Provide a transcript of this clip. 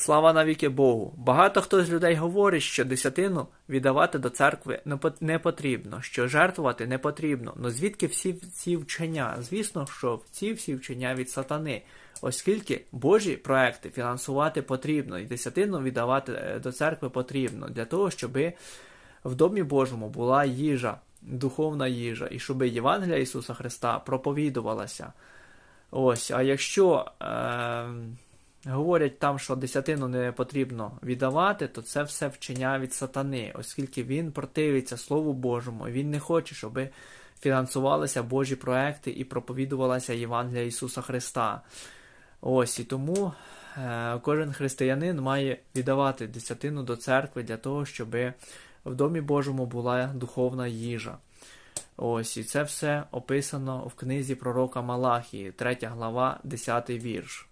Слава навіки Богу. Багато хто з людей говорить, що десятину віддавати до церкви не потрібно, що жертвувати не потрібно. Ну звідки всі ці вчення? Звісно, що ці всі вчення від сатани, оскільки Божі проекти фінансувати потрібно, і десятину віддавати е, до церкви потрібно для того, щоби в домі Божому була їжа, духовна їжа, і щоб Євангелія Ісуса Христа проповідувалася. Ось, а якщо е, говорять там, що десятину не потрібно віддавати, то це все вчення від сатани, оскільки він противиться Слову Божому, і він не хоче, щоб фінансувалися Божі проекти і проповідувалася Євангелія Ісуса Христа. Ось і тому е, кожен християнин має віддавати десятину до церкви для того, щоб в домі Божому була духовна їжа. Ось, і це все описано в книзі пророка Малахії, 3 глава, 10 вірш.